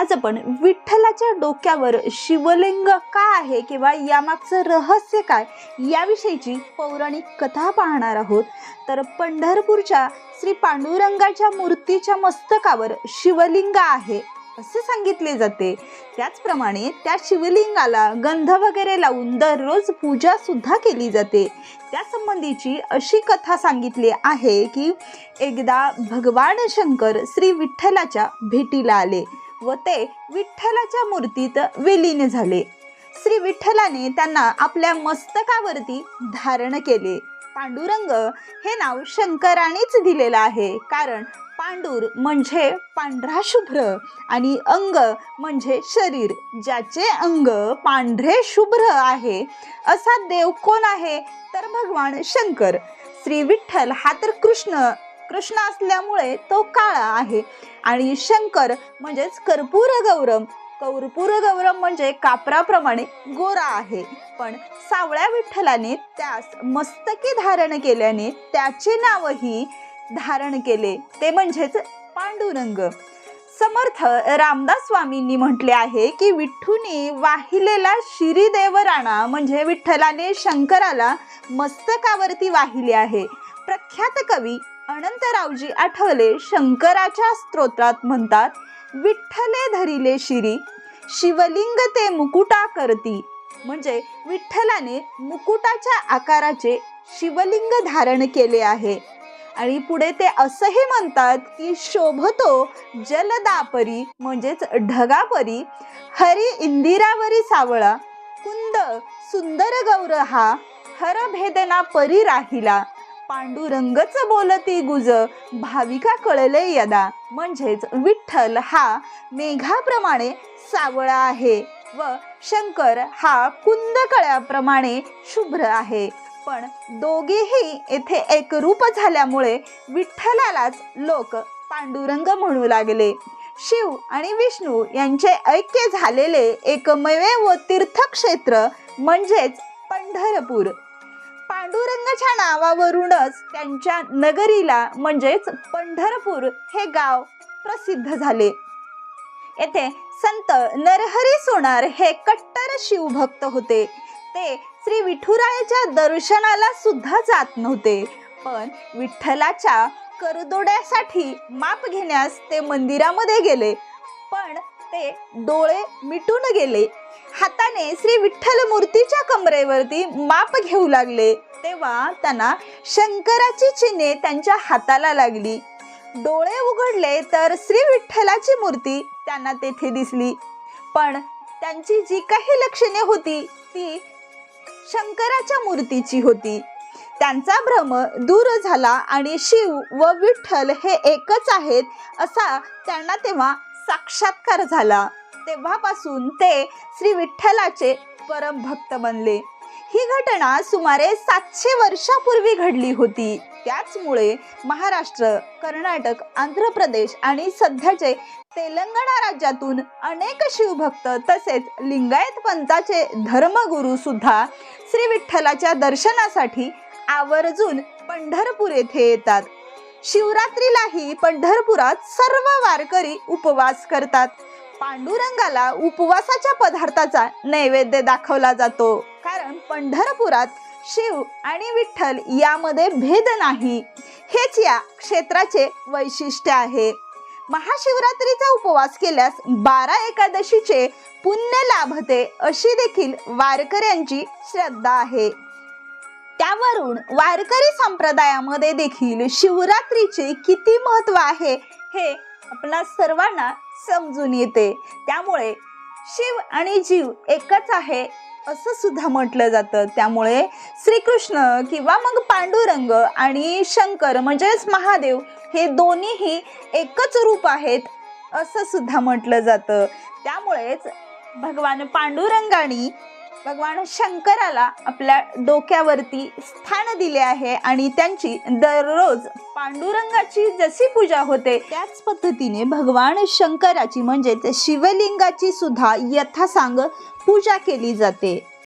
आज आपण विठ्ठलाच्या डोक्यावर शिवलिंग काय आहे किंवा यामागचं रहस्य काय याविषयीची पौराणिक कथा पाहणार आहोत. तर पंढरपूरच्या श्री पांडुरंगाच्या मूर्तीच्या मस्तकावर शिवलिंग आहे असे सांगितले जाते. त्याचप्रमाणे त्या शिवलिंगाला गंध वगैरे लावून दररोज पूजा सुद्धा केली जाते. त्यासंबंधीची अशी कथा सांगितली आहे की एकदा भगवान शंकर श्री विठ्ठलाच्या भेटीला आले. व ते विठ्ठलाच्या मूर्तीत विलीन झाले. श्री विठ्ठलाने त्यांना आपल्या मस्तकावरती धारण केले. पांडुरंग हे नाव शंकरानेच दिलेलं आहे. कारण पांडुर म्हणजे पांढरा शुभ्र आणि अंग म्हणजे शरीर ज्याचे अंग पांढरे शुभ्र आहे. असा देव कोण आहे? तर भगवान शंकर. श्री विठ्ठल हा तर कृष्ण कृष्ण असल्यामुळे तो काळा आहे. आणि शंकर म्हणजेच कर्पूर गौरम. कर्पूर गौरम म्हणजे कापराप्रमाणे गोरा आहे. पण सावळ्या विठ्ठलाने त्यास मस्तकी धारण केल्याने त्याचे नावही धारण केले. ते म्हणजेच पांडुरंग. समर्थ रामदास स्वामींनी म्हटले आहे की विठ्ठूने वाहिलेला शिरीदेव राणा म्हणजे विठ्ठलाने शंकराला मस्तकावरती वाहिले आहे. प्रख्यात कवी अनंतरावजी आठवले शंकराच्या स्तोत्रात म्हणतात विठ्ठले धरिले शिरी शिवलिंग ते मुकुटा करती. म्हणजे विठ्ठलाने मुकुटाच्या आकाराचे शिवलिंग धारण केले आहे. आणि पुढे ते असंही म्हणतात की शोभतो जलदापरी म्हणजेच ढगापरी हरी इंदिरावरी सावळा कुंद सुंदर गौर हा हर भेदना परी राहिला. पांडुरंगच बोलती गुज. भाविका कळले यदा. म्हणजेच विठ्ठल हा मेघाप्रमाणे सावळा आहे व शंकर हा कुंदकळ्याप्रमाणे शुभ्र आहे. पण दोघेही येथे एकरूप झाल्यामुळे विठ्ठलालाच लोक पांडुरंग म्हणू लागले. शिव आणि विष्णू यांचे ऐक्य झालेले एकमेव तीर्थक्षेत्र म्हणजेच पंढरपूर. पांडुरंगाच्या नावावरूनच त्यांच्या नगरीला म्हणजेच पंढरपूर हे गाव प्रसिद्ध झाले. येथे संत नरहरी सोनार हे कट्टर शिवभक्त होते. ते श्री विठुरायाच्या दर्शनाला सुद्धा जात नव्हते. पण विठ्ठलाच्या करदोड्यासाठी माप घेण्यास ते मंदिरामध्ये गेले. पण ते डोळे मिटून गेले. हाताने श्री विठ्ठल मूर्तीच्या कमरेवरती माप घेऊ लागले. तेव्हा त्यांना शंकराची चिन्हे त्यांच्या हाताला लागली. डोळे उघडले तर श्री विठ्ठलाची मूर्ती त्यांना तेथे दिसली. पण त्यांची जी काही लक्षणे होती ती शंकराच्या मूर्तीची होती. त्यांचा भ्रम दूर झाला आणि शिव व विठ्ठल हे एकच आहेत असा त्यांना तेव्हा साक्षात्कार झाला. तेव्हापासून ते श्री विठ्ठलाचे परमभक्त बनले. ही घटना सुमारे सातशे वर्षापूर्वी घडली होती. त्याचमुळे महाराष्ट्र कर्नाटक आंध्र प्रदेश आणि सध्याचे तेलंगणा राज्यातून अनेक शिवभक्त तसेच लिंगायत पंथाचे धर्मगुरू सुद्धा श्री विठ्ठलाच्या दर्शनासाठी आवर्जून पंढरपूर येथे येतात. शिवरात्रीलाही पंढरपुरात सर्व वारकरी उपवास करतात. पांडुरंगाला उपवासाच्या पदार्थाचा नैवेद्य दाखवला जातो. कारण पंढरपुरात शिव आणि विठ्ठल यामध्ये भेद नाही. हेच या क्षेत्राचे वैशिष्ट्य आहे. महाशिवरात्रीचा उपवास केल्यास बारा एकादशीचे पुण्य लाभते अशी देखील वारकऱ्यांची श्रद्धा आहे. त्यावरून वारकरी संप्रदायामध्ये देखील शिवरात्रीचे किती महत्त्व आहे हे आपणा सर्वांना समजून येते. त्यामुळे शिव आणि जीव एकच आहे. असं सुद्धा म्हटलं जातं. त्यामुळे श्रीकृष्ण किंवा मग पांडुरंग आणि शंकर म्हणजेच महादेव हे दोन्हीही एकच रूप आहेत असं सुद्धा म्हटलं जातं. त्यामुळेच भगवान पांडुरंगाने भगवान शंकराला आपल्या डोक्यावरती स्थान दिले आहे आणि त्यांची दररोज पांडुरंगाची जशी पूजा होते त्याच पद्धतीने भगवान शंकराची म्हणजेच शिवलिंगाची सुद्धा यथासांग पूजा केली जाते.